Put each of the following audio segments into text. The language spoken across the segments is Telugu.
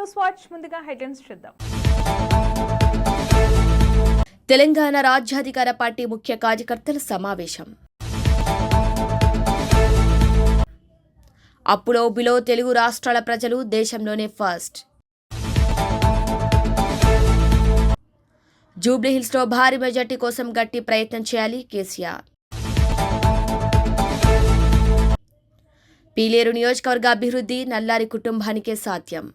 న్యూస్ వాచ్ ముందుగా హెడ్లైన్స్ చూద్దాం. తెలంగాణ రాజ్యాధికార పార్టీ ముఖ్య కార్యకర్తల సమావేశం. అప్పులో బిలో తెలుగు రాష్ట్రాల ప్రజలు దేశంలోనే ఫస్ట్ జూబ్లీహిల్స్లో భారీ మెజార్టీ కోసం గట్టి ప్రయత్నం చేయాలి కేసీఆర్. పీలేరు నియోజకవర్గ అభివృద్ధి నల్లారి కుటుంబానికే సాధ్యం.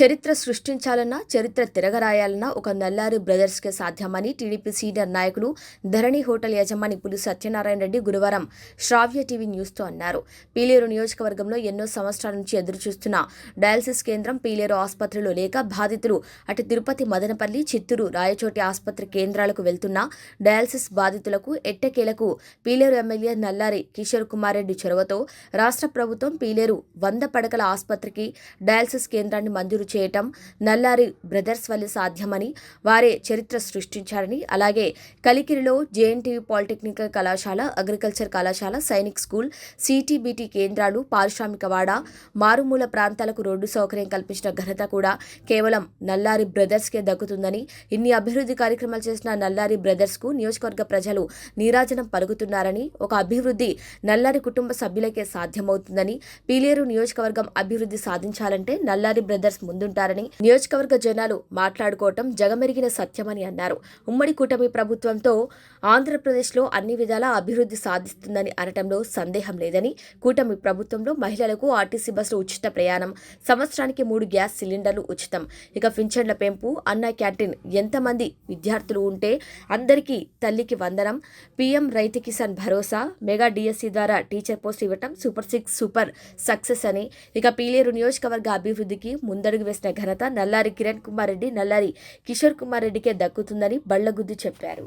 చరిత్ర సృష్టించాలన్నా చరిత్ర తిరగరాయాలన్నా ఒక నల్లారి బ్రదర్స్కే సాధ్యమని టీడీపీ సీనియర్ నాయకులు ధరణి హోటల్ యజమాని పులి సత్యనారాయణ రెడ్డి గురువారం శ్రావ్య టీవీ న్యూస్తో అన్నారు. పీలేరు నియోజకవర్గంలో ఎన్నో సంవత్సరాల నుంచి ఎదురుచూస్తున్న డయాలసిస్ కేంద్రం పీలేరు ఆసుపత్రిలో లేక బాధితులు అటు తిరుపతి మదనపల్లి చిత్తూరు రాయచోటి ఆసుపత్రి కేంద్రాలకు వెళ్తున్న డయాలసిస్ బాధితులకు ఎట్టకేలకు పీలేరు ఎమ్మెల్యే నల్లారి కిషోర్ కుమార్ రెడ్డి చొరవతో రాష్ట్ర ప్రభుత్వం పీలేరు వంద పడకల ఆసుపత్రికి డయాలసిస్ కేంద్రాన్ని మంజూరు చేయటం నల్లారి బ్రదర్స్ వల్ల సాధ్యమని వారే చరిత్ర సృష్టించారని అలాగే కలికిరిలో జేఎన్టీయూ పాలిటెక్నికల్ కళాశాల అగ్రికల్చర్ కళాశాల సైనిక్ స్కూల్ సిటీబీటీ కేంద్రాలు పారిశ్రామికవాడ మారుమూల ప్రాంతాలకు రోడ్డు సౌకర్యం కల్పించిన ఘనత కూడా కేవలం నల్లారి బ్రదర్స్కే దక్కుతుందని ఇన్ని అభివృద్ధి కార్యక్రమాలు చేసిన నల్లారి బ్రదర్స్కు నియోజకవర్గ ప్రజలు నీరాజనం పలుకుతున్నారని ఒక అభివృద్ధి నల్లారి కుటుంబ సభ్యులకే సాధ్యమవుతుందని పీలేరు నియోజకవర్గం అభివృద్ధి సాధించాలంటే నల్లారి బ్రదర్స్ ముందు ముందుంటారని నియోజకవర్గ జనాలు మాట్లాడుకోవటం జగమెరిగిన సత్యమని అన్నారు. ఉమ్మడి కూటమి ప్రభుత్వంతో ఆంధ్రప్రదేశ్లో అన్ని విధాలా అభివృద్ధి సాధిస్తుందని అనటంలో సందేహం లేదని కూటమి ప్రభుత్వంలో మహిళలకు ఆర్టీసీ బస్సులు ఉచిత ప్రయాణం సంవత్సరానికి మూడు గ్యాస్ సిలిండర్లు ఉచితం. ఇక పింఛన్ల పెంపు అన్న క్యాంటీన్ ఎంతమంది విద్యార్థులు ఉంటే అందరికీ తల్లికి వందనం PM Rythu Kisan Bharosa mega DSC ద్వారా టీచర్ పోస్ట్ ఇవ్వటం సూపర్ సిక్స్ సూపర్ సక్సెస్ అని. ఇక పీలేరు నియోజకవర్గ అభివృద్ధికి ముందడుగు వేసిన ఘనత నల్లారి కిరణ్ కుమార్ రెడ్డి నల్లారి కిషోర్ కుమార్ రెడ్డికే దక్కుతుందని బళ్ళగుద్ది చెప్పారు.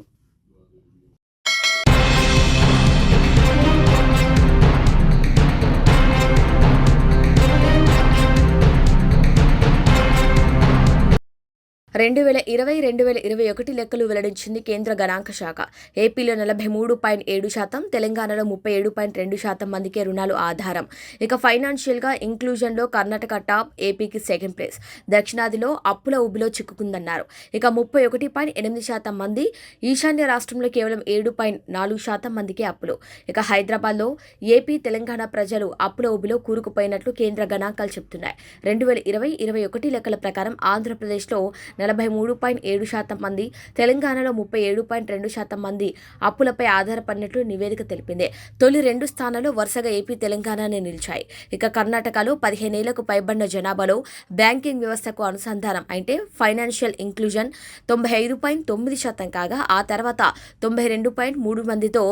రెండు వేల ఇరవై రెండు వేల ఇరవై ఒకటి లెక్కలు వెల్లడించింది కేంద్ర గణాంక శాఖ. ఏపీలో నలభై మూడు పాయింట్ ఏడు శాతం తెలంగాణలో ముప్పై ఏడు పాయింట్ రెండు శాతం మందికే రుణాలు ఆధారం. ఇక ఫైనాన్షియల్గా ఇంక్లూజన్లో కర్ణాటక టాప్ ఏపీకి సెకండ్ ప్లేస్. దక్షిణాదిలో అప్పుల ఉబిలో చిక్కుకుందన్నారు. ఇక ముప్పై ఒకటి పాయింట్ ఎనిమిది శాతం మంది ఈశాన్య రాష్ట్రంలో కేవలం ఏడు పాయింట్ నాలుగు శాతం మందికే అప్పులు. ఇక హైదరాబాద్లో ఏపీ తెలంగాణ ప్రజలు అప్పుల ఉబిలో కూరుకుపోయినట్లు కేంద్ర గణాంకాలు చెబుతున్నాయి రెండు వేల ఇరవై ఇరవై ఒకటి లెక్కల ప్రకారం ఆంధ్రప్రదేశ్లో నలభై మూడు పాయింట్ ఏడు శాతం మంది తెలంగాణలో ముప్పై ఏడు పాయింట్ రెండు శాతం మంది అప్పులపై ఆధారపడినట్లు నివేదిక తెలిపింది. తొలి రెండు స్థానాలు వరుసగా ఏపీ తెలంగాణనే నిలిచాయి. ఇక కర్ణాటకలో పదిహేనేళ్ళకు పైబడిన జనాభాలో బ్యాంకింగ్ వ్యవస్థకు అనుసంధానం అంటే ఫైనాన్షియల్ ఇంక్లూజన్ తొంభై ఐదు పాయింట్ తొమ్మిది శాతం కాగా ఆ తర్వాత తొంభై రెండు పాయింట్ మూడు మందితో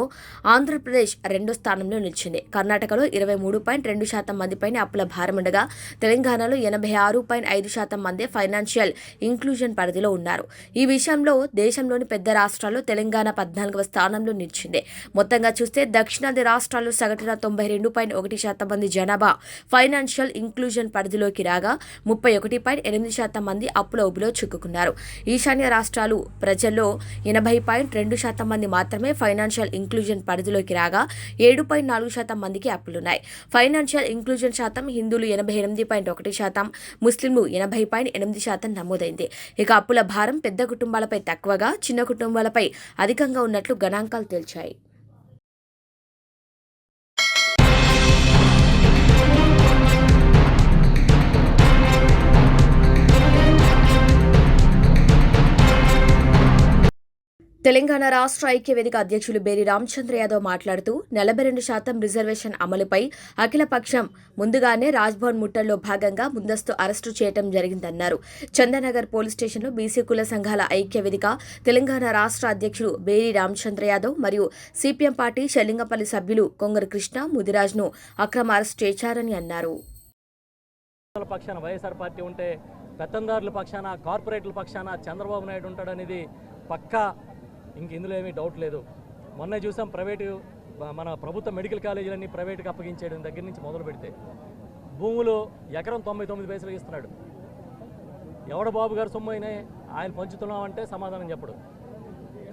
ఆంధ్రప్రదేశ్ రెండో స్థానంలో నిలిచింది. కర్ణాటకలో ఇరవై మూడు పాయింట్ రెండు శాతం మందిపైన అప్పుల భారముండగా తెలంగాణలో ఎనభై ఆరు పాయింట్ ఐదు శాతం మంది ఫైనాన్షియల్ ఇంక్లూజన్ పరిధిలో ఉన్నారు. ఈ విషయంలో దేశంలోని పెద్ద రాష్ట్రాల్లో తెలంగాణ పద్నాలుగవ స్థానంలో నిలిచింది. మొత్తంగా చూస్తే దక్షిణాది రాష్ట్రాల్లో సగటున తొంభై రెండు పాయింట్ ఒకటి శాతం మంది జనాభా ఫైనాన్షియల్ ఇంక్లూజన్ పరిధిలోకి రాగా ముప్పై ఒకటి పాయింట్ ఎనిమిది శాతం మంది అప్పుల ఉబిలో చిక్కుకున్నారు. ఈశాన్య రాష్ట్రాలు ప్రజల్లో ఎనభై పాయింట్ రెండు శాతం మంది మాత్రమే ఫైనాన్షియల్ ఇంక్లూజన్ పరిధిలోకి రాగా ఏడు పాయింట్ నాలుగు శాతం మందికి అప్పులున్నాయి. ఫైనాన్షియల్ ఇంక్లూజన్ శాతం హిందువులు ఎనభై ఎనిమిది పాయింట్ ఒకటి శాతం ముస్లింలు ఎనభై పాయింట్ ఎనిమిది శాతం నమోదైంది. ఇక అప్పుల భారం పెద్ద కుటుంబాలపై తక్కువగా చిన్న కుటుంబాలపై అధికంగా ఉన్నట్లు గణాంకాలు తేల్చాయి. తెలంగాణ రాష్ట్ర ఐక్యవేదిక అధ్యక్షులు బేరి రామచంద్ర యాదవ్ మాట్లాడుతూ నలభై రెండు శాతం రిజర్వేషన్ అమలుపై అఖిలపక్షం ముందుగానే రాజ్భవన్ ముట్టల్లో భాగంగా ముందస్తు అరెస్టు చేయటం జరిగిందన్నారు. చందనగర్ పోలీస్ స్టేషన్లో బీసీ కుల సంఘాల ఐక్యవేదిక తెలంగాణ రాష్ట్ర అధ్యక్షులు బేరి రామచంద్ర యాదవ్ మరియు సిపిఎం పార్టీ షెల్లింగపల్లి సభ్యులు కొంగర కృష్ణ ముదిరాజ్ను అక్రమ అరెస్టు చేశారని అన్నారు. పక్షాన వైఎస్ఆర్ పార్టీ ఉంటే పెత్తందారుల పక్షాన కార్పొరేట్ల పక్షాన చంద్రబాబు నాయుడు ఉంటాడనేది పక్కా ఇంక ఇందులో ఏమీ డౌట్ లేదు. మొన్న చూసాం ప్రైవేటు మన ప్రభుత్వ మెడికల్ కాలేజీలన్నీ ప్రైవేట్కి అప్పగించేయడం దగ్గర నుంచి మొదలు పెడితే భూములు ఎకరం తొంభై తొమ్మిది పైసలు ఇస్తున్నాడు. ఎవడ బాబు గారు సొమ్ము అయినా ఆయన పంచుతున్నామంటే సమాధానం చెప్పడు.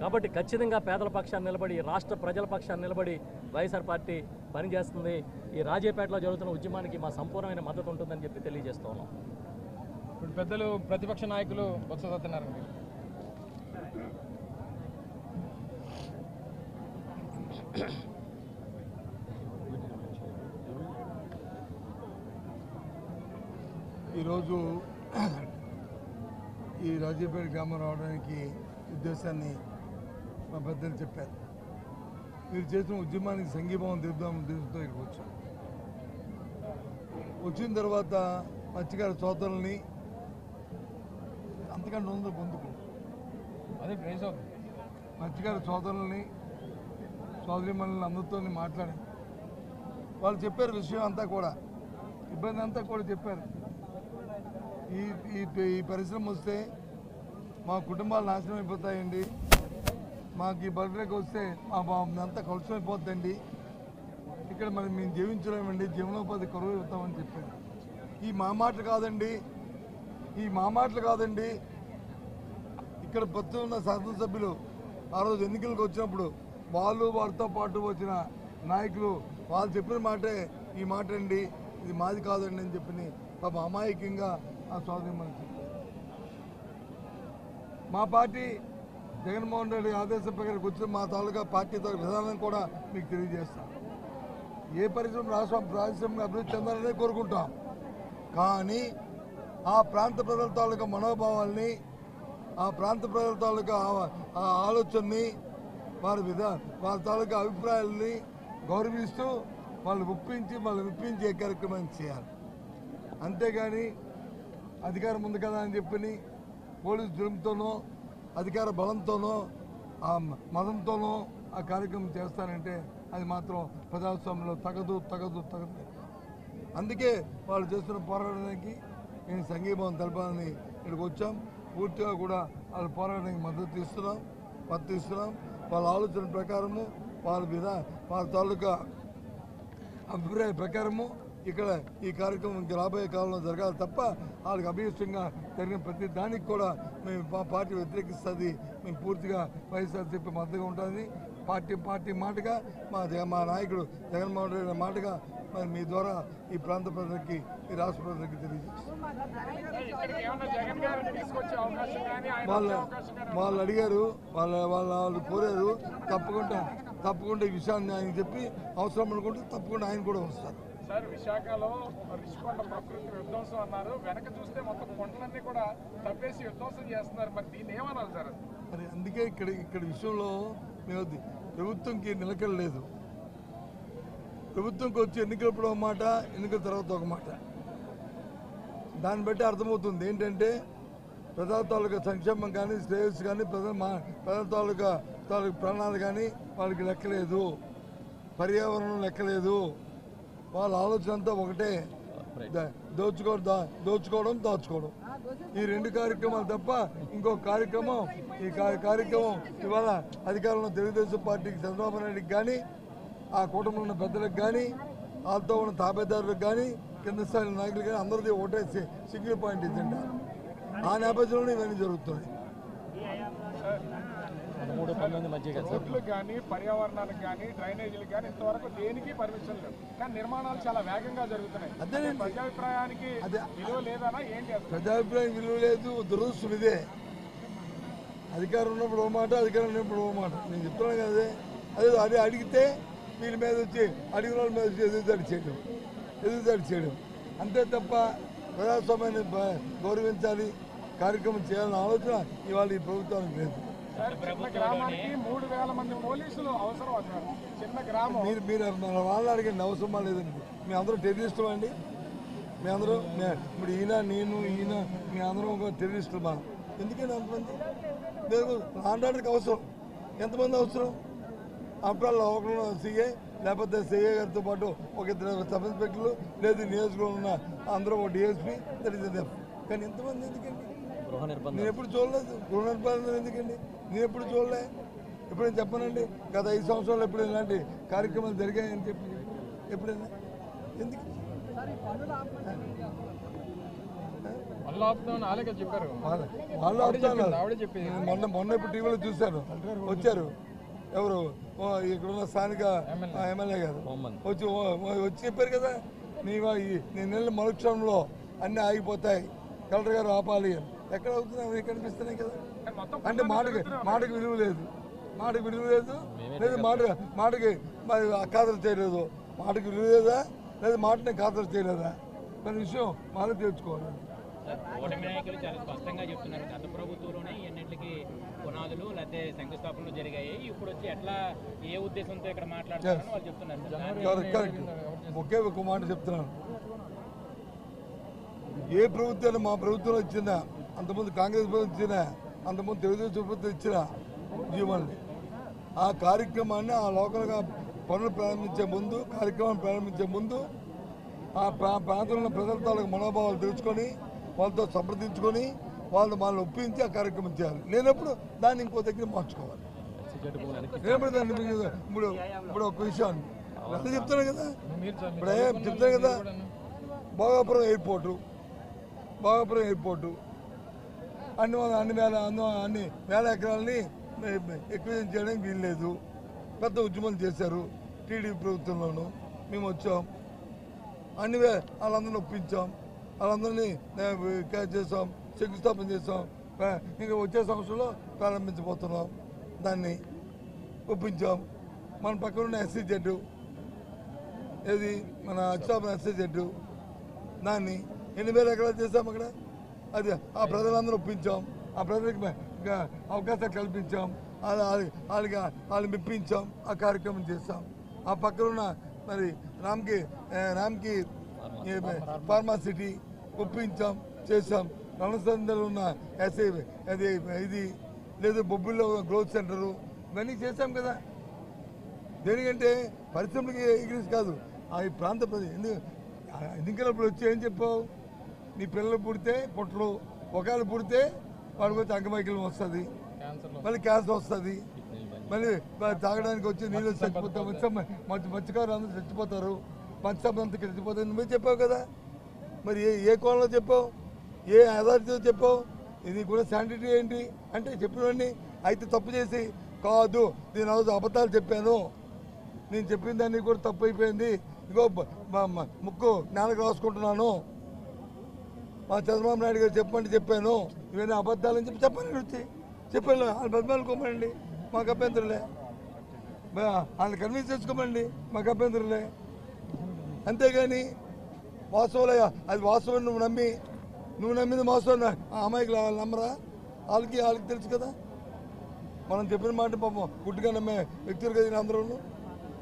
కాబట్టి ఖచ్చితంగా పేదల పక్షాన్ని నిలబడి రాష్ట్ర ప్రజల పక్షాన్ని నిలబడి వైఎస్ఆర్ పార్టీ పనిచేస్తుంది ఈ రాజేపేటలో జరుగుతున్న ఉద్యమానికి మా సంపూర్ణమైన మద్దతు ఉంటుందని చెప్పి తెలియజేస్తున్నాం ఇప్పుడు పెద్దలు ప్రతిపక్ష నాయకులు బొత్స సత్యనారాయణ ఈరోజు ఈ రాజీపేట గ్రామం రావడానికి ఉద్దేశాన్ని మా పెద్దలు చెప్పారు. మీరు చేసిన ఉద్యమానికి సంఘీభావం తెలుద్దాం ఉద్దేశంతో ఇక్కడికి వచ్చాం. వచ్చిన తర్వాత మత్స్యకార సోదరుల్ని అంతకంటే ఉంది పొందుకు అదే మత్స్యకార సోదరుల్ని సోదరిమణులని అందరితో మాట్లాడాను వాళ్ళు చెప్పారు విషయం అంతా కూడా. ఇబ్బంది అంతా కూడా చెప్పారు. ఈ ఈ ఈ పరిశ్రమ వస్తే మా కుటుంబాలు నాశనం అయిపోతాయండి. మాకు ఈ బర్త్డేకి వస్తే మా మా అంతా కలుషం అయిపోతుందండి ఇక్కడ మరి మేము జీవించలేమండి. జీవనోపాధి కరువు అవుతామని చెప్పారు. ఈ మా మాటలు కాదండి. ఈ మా మాటలు కాదండి. ఇక్కడ పొత్తు ఉన్న శాసనసభ్యులు ఆ రోజు ఎన్నికలకు వచ్చినప్పుడు వాళ్ళు వారితో పాటు వచ్చిన నాయకులు వాళ్ళు చెప్పిన మాటే ఈ మాట అండి ఇది మాది కాదండి అని చెప్పి పాప అమాయకంగా ఆ సోదరి మనకి మా పార్టీ జగన్మోహన్ రెడ్డి ఆదేశం ప్రకారం వచ్చిన మా తాలూకా పార్టీ తాలూకా విధానం కూడా మీకు తెలియజేస్తాం. ఏ పరిశ్రమ రాష్ట్రం పారిశ్రామిక అభివృద్ధి చెందాలనే కోరుకుంటాం. కానీ ఆ ప్రాంత ప్రజల తాలూకా మనోభావాల్ని ఆ ప్రాంత ప్రజల తాలూకా ఆ ఆలోచనని వారి విధా వారి తాలూకా అభిప్రాయాలని గౌరవిస్తూ వాళ్ళు ఒప్పించి వాళ్ళు విప్పించే కార్యక్రమం చేయాలి. అంతేగాని అధికారం ఉంది కదా అని చెప్పి పోలీసు జులుంతోనో అధికార బలంతోనో ఆ మతంతోనో ఆ కార్యక్రమం చేస్తారంటే అది మాత్రం ప్రజాస్వామ్యంలో తగదు తగదు తగదు. అందుకే వాళ్ళు చేస్తున్న పోరాటానికి నేను సంఘీభావం తెలపాలని ఇక్కడికి వచ్చాం. పూర్తిగా కూడా వాళ్ళ పోరాటానికి మద్దతు ఇస్తున్నాం మద్దతు ఇస్తున్నాం వాళ్ళ ఆలోచన ప్రకారము వాళ్ళ విధా వాళ్ళ తాలూకా అభిప్రాయ ప్రకారము ఇక్కడ ఈ కార్యక్రమం ఇంకా రాబోయే కాలంలో జరగాలి తప్ప వాళ్ళకి అభిష్టంగా జరిగిన ప్రతి దానికి కూడా మేము మా పార్టీ వ్యతిరేకిస్తుంది. మేము పూర్తిగా వైఎస్ఆర్సీపీ మద్దతుగా ఉంటుంది పార్టీ పార్టీ మాటగా మా మా నాయకుడు జగన్మోహన్ రెడ్డి మాటగా మరి మీ ద్వారా ఈ ప్రాంత ప్రజలకి ఈ రాష్ట్ర ప్రజలకి తెలియజేస్తాం ఇక్కడికి ఏమన్నా జగన్ గారిని తీసుకొచ్చే అవకాశం కానీ ఆయన వాళ్ళ వాళ్ళు అడిగారు వాళ్ళ వాళ్ళ వాళ్ళు కోరారు తప్పకుండా తప్పకుండా ఈ విషయాన్ని ఆయన చెప్పి అవసరం అనుకుంటే తప్పకుండా ఆయన కూడా వస్తారు. సార్ విశాఖలో రిషికొండ ప్రకృతి విధ్వంసం అన్నారు. వెనక చూస్తే మొత్తం కొండలన్నీ కూడా తప్పేసి విధ్వంసం చేస్తున్నారు. మరి దీన్ని ఏమన్నారు సార్? మరి అందుకే ఇక్కడ ఇక్కడ విషయంలో మేము ప్రభుత్వంకి నిలకడ లేదు. ప్రభుత్వంకి వచ్చి ఎన్నికలప్పుడు ఒక మాట ఎన్నికల తర్వాత ఒక మాట. దాన్ని బట్టి అర్థమవుతుంది. ఏంటంటే ప్రజల తాలూకా సంక్షేమం కానీ శ్రేయస్సు కానీ ప్రజల మా ప్రజల తాలూకా తాలూకు ప్రాణాలు కానీ వాళ్ళకి లెక్కలేదు పర్యావరణం లెక్కలేదు వాళ్ళ ఆలోచన అంతా ఒకటే. దోచుకో దా- దోచుకోవడం దాచుకోవడం. ఈ రెండు కార్యక్రమాలు తప్ప ఇంకో కార్యక్రమం ఈ కార్యక్రమం ఇవాళ అధికారంలో తెలుగుదేశం పార్టీకి చంద్రబాబు నాయుడికి కానీ ఆ కూటమిలో ఉన్న పెద్దలకు కానీ వాళ్ళతో ఉన్న తాబేదారులకు కానీ కింద స్థాయి నాయకులు కానీ అందరిది ఒకటే సింగిల్ పాయింట్ ఎజెండా ఆ నేపథ్యంలోనే ఇవన్నీ జరుగుతున్నాయి. మూడు పంతొమ్మిది మధ్య కదా రోడ్లకు కానీ పర్యావరణానికి కానీ డ్రైనేజీలకు కానీ ఇంతవరకు దేనికి పర్మిషన్ లేవు. కానీ నిర్మాణాలు చాలా వేగంగా జరుగుతున్నాయి. అదేనండి. ప్రజాభిప్రాయానికి అదే. విలువ లేదనా ఏంటి అసలు ప్రజాభిప్రాయం విలువ లేదు దురదృష్టం ఇదే. అధికారం ఉన్నప్పుడు ఓ మాట అధికారం ఉన్నప్పుడు ఓ మాట. నేను చెప్తున్నాను కదా అదే. అది అడిగితే వీళ్ళ మీద వచ్చి అడిగిన వాళ్ళ మీద వచ్చి ఎదురుదాడి చేయడం. ఎదురుదాడి చేయడం. అంతే తప్ప ప్రజాస్వామ్యాన్ని గౌరవించాలి కార్యక్రమం చేయాలన్న ఆలోచన ఇవాళ ఈ ప్రభుత్వానికి లేదు. సార్ చిన్న గ్రామానికి మూడు వేల మంది పోలీసులు అవసరం అసలు చిన్న గ్రామం. మీరు మీరు మన వాళ్ళని అడిగండి అవసరమా లేదండి. మీ అందరూ టెర్రరిస్టులు అండి. మీ అందరూ ఇప్పుడు ఈయన నేను ఈయన మీ అందరం ఒక టెర్రరిస్టులు మా ఎందుకని అంతమంది? లేదు ఆండాడికి అవసరం. ఎంతమంది అవసరం? అప్పుడు ఒకరు సీఏ లేకపోతే సీఏ గారితో పాటు ఒక ఇద్దరు సబ్ ఇన్స్పెక్టర్లు లేదు నియోజకవర్గంలో ఉన్న అందరూ ఒక డిఎస్పీ దట్ ఇస్ కానీ ఎంతమంది ఎందుకండి? గృహ నిర్బంధం. నేను ఎప్పుడు చూడలేదు. గృహ నిర్బంధం ఎందుకండి? నేను ఎప్పుడు చూడలే. ఎప్పుడైనా చెప్పనండి? గత ఐదు సంవత్సరాలు ఎప్పుడైనా ఇలాంటి కార్యక్రమాలు జరిగాయని చెప్పి ఎప్పుడైనా? ఎందుకు? వాళ్ళే. నేను మొన్న మొన్న ఇప్పుడు టీవీలో చూశాను. వచ్చారు. ఎవరు? ఓ, ఇక్కడున్న స్థానిక ఎమ్మెల్యే. గారు. వచ్చి వచ్చి చెప్పారు కదా నీ నీ నెల మరుక్షణంలో అన్నీ ఆగిపోతాయి. కలెక్టర్ గారు ఆపాలి అని. ఎక్కడ అవుతున్నాయి అవి కనిపిస్తున్నాయి కదా? అంటే మాటకి మాటకి విలువ లేదు. మాటకి విలువ లేదు. లేదు మాట మాటకి మరి ఖాతరు చేయలేదు. మాటకి విలువ లేదా? లేదా మాటని ఖాతరు చేయలేదా? మన విషయం మాట తెచ్చుకోవాలి కూటమి నాయకులు చాలా స్పష్టంగా చెప్తున్నారు. గత ప్రభుత్వంలోనే ఎన్నింటికి పునాదులు లేకపోతే శంకుస్థాపనలు జరిగాయి. ఇప్పుడు వచ్చి ఎట్లా ఏ ఉద్దేశంతో ఇక్కడ మాట్లాడుతున్నారని వాళ్ళు చెప్తున్నారు. దాన్ని కరెక్ట్ కరెక్ట్ ఒకే ఒక మాట చెప్తున్నాను. ఏ ప్రభుత్వాన్ని మా ప్రభుత్వం ఇచ్చిందా అంతకుముందు కాంగ్రెస్ ప్రభుత్వం ఇచ్చినా అంతకుముందు తెలుగుదేశం ప్రభుత్వం ఇచ్చిన జీవనాన్ని ఆ కార్యక్రమాన్ని ఆ లోకల్గా పనులు ప్రారంభించే ముందు కార్యక్రమాన్ని ప్రారంభించే ముందు ఆ ప్రా ప్రాంతంలో ప్రజల తాలూకు మనోభావాలు తెలుసుకొని వాళ్ళతో సంప్రదించుకొని వాళ్ళు వాళ్ళని ఒప్పించి ఆ కార్యక్రమం చేయాలి. లేనప్పుడు దాన్ని ఇంకో దగ్గర మార్చుకోవాలి. లేనప్పుడు దాన్ని ఇప్పుడు ఇప్పుడు ఒక విషయం. అదే చెప్తాను కదా? ఇప్పుడు చెప్తాను కదా? భోగాపురం ఎయిర్పోర్టు. భోగాపురం ఎయిర్పోర్టు. అన్ని అన్ని వేల అన్ని అన్ని వేల ఎకరాలని ఎక్విజన్ చేయడానికి వీల్లేదు. పెద్ద ఉద్యమాలు చేశారు టీడీపీ ప్రభుత్వంలోను. మేము వచ్చాం. అన్ని వాళ్ళందరినీ ఒప్పించాం. వాళ్ళందరినీ క్యాచ్ చేసాం శంకుస్థాపన చేసాం ఇంకా వచ్చే సంవత్సరంలో ప్రారంభించబోతున్నాం. దాన్ని ఒప్పించాం. మన పక్కన ఉన్న ఎస్సీ జెడ్ ఏది? మన అచ్చాపన ఎస్సీ జెడ్ దాన్ని ఎన్ని వేల ఎకరాలు చేసాం అక్కడ? అది ఆ ప్రజలందరూ ఒప్పించాం. ఆ ప్రజలకు అవకాశాలు కల్పించాం. వాళ్ళ- వాళ్ళకి వాళ్ళని మెప్పించాం. ఆ కార్యక్రమం చేస్తాం. ఆ పక్కన ఉన్న మరి రామ్కి రామ్కి ఫార్మా సిటీ ఒప్పించాం చేసాం రణసందలో ఉన్న ఎస్ఐ అది ఇది లేదు బొబ్బుల్లో ఉన్న గ్రోత్ సెంటరు ఇవన్నీ చేసాం కదా. దేనికంటే పరిశ్రమలకి ఇంగ్లీష్ కాదు. ఆ ప్రాంత ప్రజలు ఎందుకు ఎన్నికలప్పుడు వచ్చి ఏం చెప్పావు? నీ పిల్లలు పుడితే పుట్టలు ఒకవేళ పుడితే వాడికి వచ్చి అంగమైకల్యం వస్తుంది. మళ్ళీ క్యాన్సర్ వస్తుంది. మళ్ళీ తాగడానికి వచ్చి నీళ్ళు చచ్చిపోతాం మంచి మత్స్యకారులు అందరూ చచ్చిపోతారు. మత్స్యం అంతా చచ్చిపోతారు నువ్వే చెప్పావు కదా? మరి ఏ ఏ కోణంలో చెప్పావు? ఏ అథారిటీతో చెప్పావు? ఇది కూడా శానిటీ ఏంటి? అంటే చెప్పినవన్నీ అయితే తప్పు చేసి కాదు నేను రోజు అబద్ధాలు చెప్పాను. నేను చెప్పిన దాన్ని కూడా తప్పు అయిపోయింది. ఇగో ముక్కు నేలకు రాసుకుంటున్నాను. మా చంద్రబాబు నాయుడు గారు చెప్పండి చెప్పాను. ఇవన్నీ అబద్ధాలని చెప్పి చెప్పండి వచ్చి చెప్పాను వాళ్ళు బతిమాలుకోమండి మాకు అభ్యంతరులే. వాళ్ళని కన్విన్స్ చేసుకోమండి. మాకు అభ్యంతరులే. అంతేగాని వాస్తవాలయ్యా అది వాస్తవం నువ్వు నమ్మి నువ్వు నమ్మింది వాస్తవం ఆ అమ్మాయికి వాళ్ళు నమ్మరా? వాళ్ళకి వాళ్ళకి తెలుసు కదా. మనం చెప్పిన మాట పాపం గుడ్డుగా నమ్మే వ్యక్తులు కదా అందరూ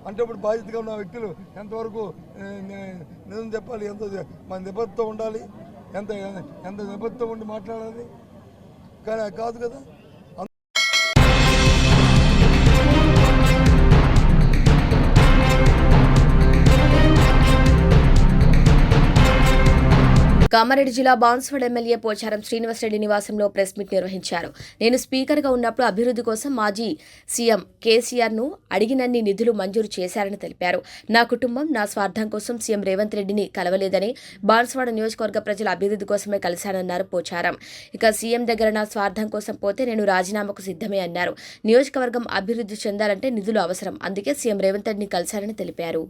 అంటే ఇప్పుడు బాధ్యతగా ఉన్న వ్యక్తులు ఎంతవరకు నిజం చెప్పాలి ఎంత మన నిబద్ధత ఉండాలి. ఎంత ఎంత నిబద్ధం ఉండి మాట్లాడాలి? కానీ కాదు కదా? కామారెడ్డి జిల్లా బాన్స్వాడ ఎమ్మెల్యే పోచారం శ్రీనివాసరెడ్డి నివాసంలో ప్రెస్ మీట్ నిర్వహించారు. నేను స్పీకర్గా ఉన్నప్పుడు అభివృద్ధి కోసం మాజీ సీఎం కేసీఆర్ను అడిగినన్ని నిధులు మంజూరు చేశారని తెలిపారు. నా కుటుంబం నా స్వార్థం కోసం సీఎం రేవంత్ రెడ్డిని కలవలేదని బాన్స్వాడ నియోజకవర్గ ప్రజల అభివృద్ధి కోసమే కలిశానన్నారు పోచారం. ఇక సీఎం దగ్గర నా స్వార్థం కోసం పోతే నేను రాజీనామాకు సిద్ధమే అన్నారు. నియోజకవర్గం అభివృద్ధి చెందాలంటే నిధులు అవసరం. అందుకే సీఎం రేవంత్ రెడ్డిని కలిశారని తెలిపారు.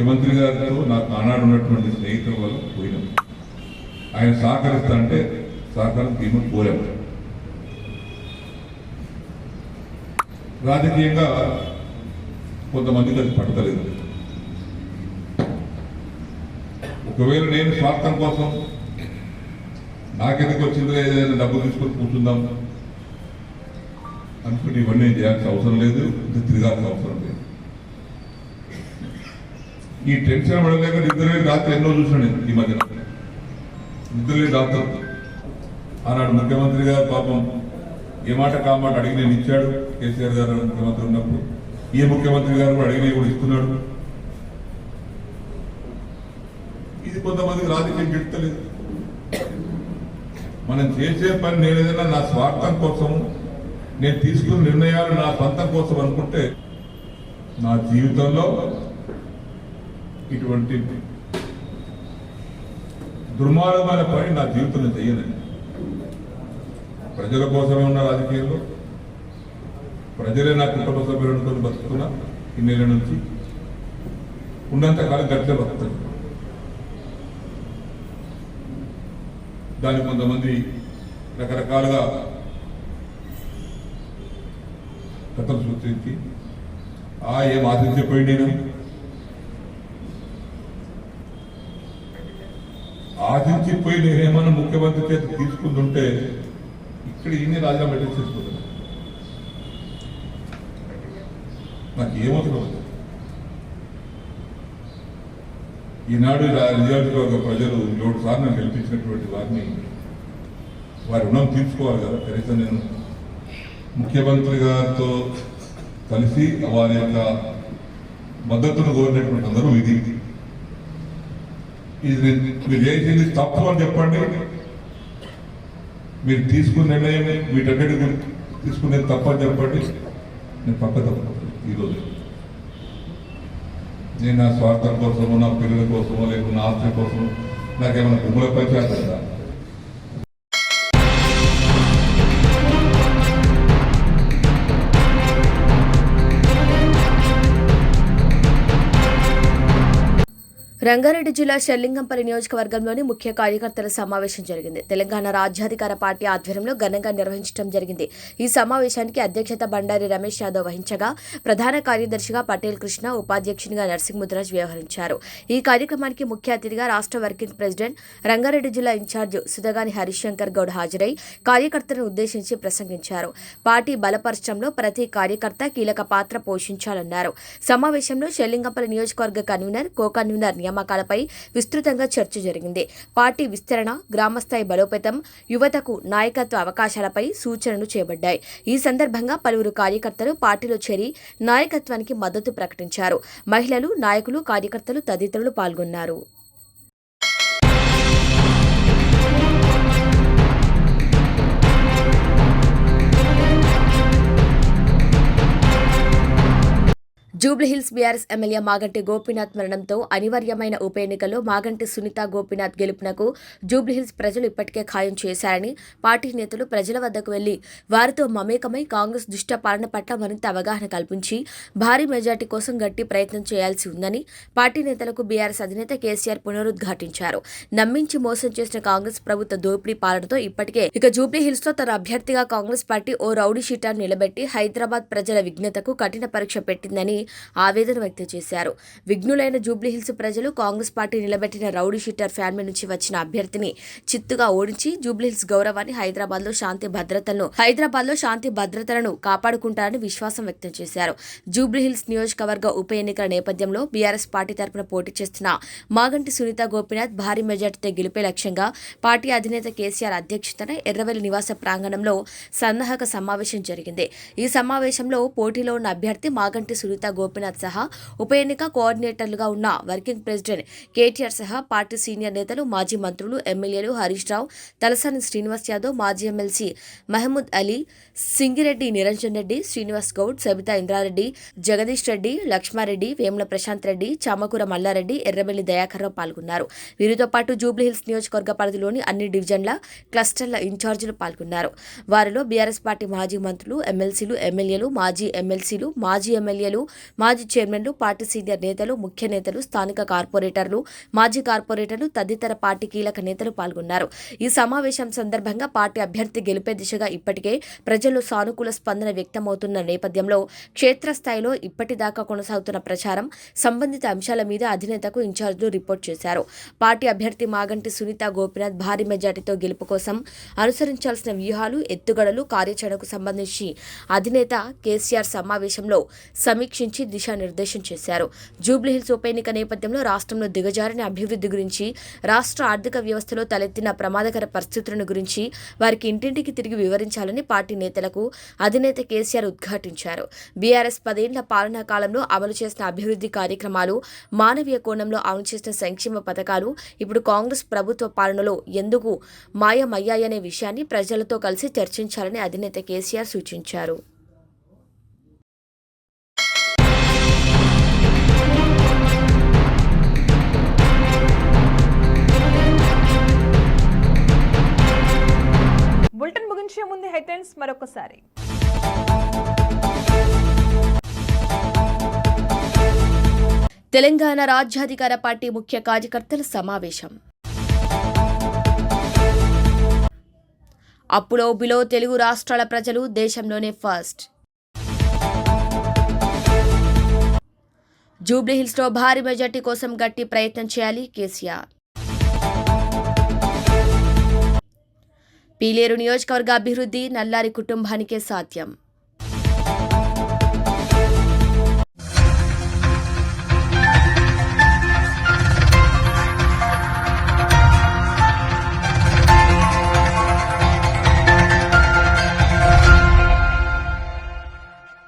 ముఖ్యమంత్రి గారితో నాకు ఆనాడు ఉన్నటువంటి స్నేహితుల వల్ల పోయినాం. ఆయన సహకరిస్తా అంటే సహకారం తీయమని కోరాము రాజకీయంగా కొంతమందికి అది పట్టలేదు. ఒకవేళ నేను స్వార్థం కోసం నాకెందుకు వచ్చిందో ఏదైనా డబ్బు తీసుకొని కూర్చుందాం అనుకుంటే ఇవన్నీ చేయాల్సిన అవసరం లేదు తిరగాల్సిన అవసరం లేదు. ఈ టెన్షన్ పడలేక నిద్రలేని రాత్రి ఎన్నో చూసాను ఈ మధ్యన. నిద్రలేని రాత్రి. ఆనాడు ముఖ్యమంత్రి గారు పాపం ఏ మాట కామాట అడిగి నేను ఇచ్చాడు. కేసీఆర్ గారు ముఖ్యమంత్రి ఉన్నప్పుడు ఏ ముఖ్యమంత్రి గారు కూడా అడిగి కూడా ఇస్తున్నాడు. ఇది కొంతమందికి రాజకీయం చెప్తలేదు మనం చేసే పని నేను ఏదైనా నా స్వార్థం కోసం నేను తీసుకున్న నిర్ణయాలు నా సొంతం కోసం అనుకుంటే నా జీవితంలో ఇటువంటి దుర్మార్గమైన పని నా జీవితంలో చేయనండి ప్రజల కోసమే ఉన్న రాజకీయంలో ప్రజలే నా కుటుంబ సభ్యులతో బతుకుతున్నా ఇన్నేళ్ళ నుంచి. ఉన్నంత కాలం గట్లే బతుకుతాను. దాన్ని కొంతమంది రకరకాలుగా కథలు సృష్టించి ఆ ఏం ఆశించిపోయి నేను ఆశించిపోయి నేనేమన్నా ముఖ్యమంత్రి చేత తీసుకుంటుంటే ఇక్కడ ఇన్ని రాజీనామా పెట్టేసేసుకుంటున్నాను నాకు ఏమవుతుందో ఈనాడు ఇలా నియోజకవర్గ ప్రజలు ఏడు సార్లు నన్ను గెలిపించినటువంటి వారిని వారి రుణం తీర్చుకోవాలి కదా కనీసం నేను. ముఖ్యమంత్రి గారితో కలిసి వారి యొక్క మద్దతును కోరినటువంటి అందరూ ఇది. ఇది మీరు చేసింది తప్పు అని చెప్పండి. మీరు తీసుకున్న నిర్ణయం వీటన్నిటి తీసుకునేది తప్పని చెప్పండి. నేను పక్క తప్పదు ఈరోజు నేను నా స్వార్థం కోసమో నా పిల్లల కోసమో లేకుండా ఆస్తి కోసమో నాకేమైనా భూముల పంచాయతీ రంగారెడ్డి జిల్లా షెల్లింగంపల్లి నియోజకవర్గంలోని ముఖ్య కార్యకర్తల సమావేశం జరిగింది. తెలంగాణ రాజ్యాధికార పార్టీ ఆధ్వర్యంలో ఘనంగా నిర్వహించడం జరిగింది. ఈ సమావేశానికి అధ్యక్షత బండారి రమేష్ యాదవ్ వహించగా ప్రధాన కార్యదర్శిగా పటేల్ కృష్ణ ఉపాధ్యక్షునిగా నరసింహముద్రాజ్ వ్యవహరించారు. ఈ కార్యక్రమానికి ముఖ్య అతిథిగా రాష్ట్ర వర్కింగ్ ప్రెసిడెంట్ రంగారెడ్డి జిల్లా ఇన్ఛార్జ్ సుధగాని హరిశంకర్ గౌడ్ హాజరై కార్యకర్తలను ఉద్దేశించి ప్రసంగించారు. పార్టీ బలపరచడంలో ప్రతి కార్యకర్త కీలక పాత్ర పోషించాలన్నారు. సమావేశంలో షెల్లింగంపల్లి నియోజకవర్గ కన్వీనర్ కో కన్వీనర్ నియామకాలపై విస్తృతంగా చర్చ జరిగింది. పార్టీ విస్తరణ గ్రామస్థాయి బలోపేతం యువతకు నాయకత్వ అవకాశాలపై సూచనలు చేపడ్డాయి. ఈ సందర్భంగా పలువురు కార్యకర్తలు పార్టీలో చేరి నాయకత్వానికి మద్దతు ప్రకటించారు. మహిళలు నాయకులు కార్యకర్తలు తదితరులు పాల్గొన్నారు. Jubilee Hills BRS MLA Maganti Gopinath మరణంతో అనివార్యమైన ఉప ఎన్నికల్లో మాగంటి సునీత గోపీనాథ్ గెలుపునకు జూబ్లీహిల్స్ ప్రజలు ఇప్పటికే ఖాయం చేశారని పార్టీ నేతలు ప్రజల వద్దకు వెళ్ళి వారితో మమేకమై కాంగ్రెస్ దుష్ట పాలన పట్ల మరింత అవగాహన కల్పించి భారీ మెజార్టీ కోసం గట్టి ప్రయత్నం చేయాల్సి ఉందని పార్టీ నేతలకు బీఆర్ఎస్ అధినేత కేసీఆర్ పునరుద్ఘాటించారు. నమ్మించి మోసం చేసిన కాంగ్రెస్ ప్రభుత్వ దోపిడీ పాలనతో ఇప్పటికే ఇక జూబ్లీహిల్స్లో తన అభ్యర్థిగా కాంగ్రెస్ పార్టీ ఓ రౌడీ షీటాన్ని నిలబెట్టి హైదరాబాద్ ప్రజల విజ్ఞతకు కఠిన పరీక్ష పెట్టిందని ఆవేదన వ్యక్తం చేశారు. విఘ్నులైన జూబ్లీహిల్స్ ప్రజలు కాంగ్రెస్ పార్టీ నిలబెట్టిన రౌడీ షీటర్ ఫ్యామిలీ నుంచి వచ్చిన అభ్యర్థిని చిత్తుగా ఓడించి జూబ్లీహిల్స్ గౌరవాన్ని హైదరాబాద్లో శాంతి భద్రతలను హైదరాబాద్లో శాంతి భద్రతలను కాపాడుకుంటారని విశ్వాసం వ్యక్తం చేశారు. జూబ్లీహిల్స్ నియోజకవర్గ ఉప ఎన్నికల నేపథ్యంలో బీఆర్ఎస్ పార్టీ తరపున పోటీ చేస్తున్న మాగంటి సునీత గోపినాథ్ భారీ మెజార్టీతో గెలిపే లక్ష్యంగా పార్టీ అధినేత కేసీఆర్ అధ్యక్షతన ఎర్రవెల్లి నివాస ప్రాంగణంలో సన్నాహక సమావేశం జరిగింది. ఈ సమావేశంలో పోటీలో ఉన్న అభ్యర్థి మాగంటి సునీత గోపినాథ్ సహా ఉప ఎన్నిక కోఆర్డినేటర్లుగా ఉన్న వర్కింగ్ ప్రెసిడెంట్ కేటీఆర్ సహా పార్టీ సీనియర్ నేతలు మాజీ మంత్రులు ఎమ్మెల్యేలు హరీష్ రావు తలసాని శ్రీనివాస్ యాదవ్ మాజీ ఎమ్మెల్సీ మహమూద్ అలీ సింగిరెడ్డి నిరంజన్ రెడ్డి శ్రీనివాస్ గౌడ్ సబితా ఇంద్రారెడ్డి జగదీష్ రెడ్డి లక్ష్మారెడ్డి వేముల ప్రశాంత్ రెడ్డి చామకూర మల్లారెడ్డి ఎర్రబెల్లి దయాకర్రావు పాల్గొన్నారు. వీరితో పాటు జూబ్లీహిల్స్ నియోజకవర్గ పరిధిలోని అన్ని డివిజన్ల క్లస్టర్ల ఇన్ఛార్జీలు పాల్గొన్నారు. వారిలో బీఆర్ఎస్ పార్టీ మాజీ మంత్రులు ఎమ్మెల్సీలు ఎమ్మెల్యేలు మాజీ ఎమ్మెల్సీలు మాజీ ఎమ్మెల్యేలు మాజీ చైర్మన్లు పార్టీ సీనియర్ నేతలు ముఖ్య నేతలు స్థానిక కార్పొరేటర్లు మాజీ కార్పొరేటర్లు తదితర పార్టీ కీలక నేతలు పాల్గొన్నారు. ఈ సమావేశం సందర్భంగా పార్టీ అభ్యర్థి గెలిపే దిశగా ఇప్పటికే ప్రజల్లో సానుకూల స్పందన వ్యక్తమవుతున్న నేపథ్యంలో క్షేత్రస్థాయిలో ఇప్పటిదాకా కొనసాగుతున్న ప్రచారం సంబంధిత అంశాల మీద అధినేతకు ఇన్ఛార్జీలు రిపోర్ట్ చేశారు. పార్టీ అభ్యర్థి మాగంటి సునీత గోపినాథ్ భారీ మెజార్టీతో గెలుపు కోసం అనుసరించాల్సిన వ్యూహాలు ఎత్తుగడలు కార్యాచరణకు సంబంధించి అధినేత కేసీఆర్ సమావేశంలో సమీక్షించి దిశానిర్దేశం చేశారు. జూబ్లీహిల్స్ ఉప ఎన్నిక నేపథ్యంలో రాష్ట్రంలో దిగజారిన అభివృద్ధి గురించి రాష్ట్ర ఆర్థిక వ్యవస్థలో తలెత్తిన ప్రమాదకర పరిస్థితులను గురించి వారికి ఇంటింటికి తిరిగి వివరించాలని పార్టీ నేతలకు అధినేత కేసీఆర్ ఉద్ఘాటించారు. బీఆర్ఎస్ పదేళ్ళ పాలనా కాలంలో అమలు చేసిన అభివృద్ధి కార్యక్రమాలు మానవీయ కోణంలో అమలు చేసిన సంక్షేమ పథకాలు ఇప్పుడు కాంగ్రెస్ ప్రభుత్వ పాలనలో ఎందుకు మాయమయ్యాయనే విషయాన్ని ప్రజలతో కలిసి చర్చించాలని అధినేత కేసీఆర్ సూచించారు. ముగించే ముందు హెడ్లైన్స్ మరొకసారి. తెలంగాణ రాజ్యాధికార పార్టీ ముఖ్య కార్యకర్తల సమావేశం. అప్పులో బిలో తెలుగు రాష్ట్రాల ప్రజలు దేశంలోనే ఫస్ట్ జూబ్లీహిల్స్లో భారీ మెజార్టీ కోసం గట్టి ప్రయత్నం చేయాలి కేసీఆర్. పీలేరు నియోజకవర్గ అభివృద్ధి నల్లారి కుటుంబానికే సాధ్యం.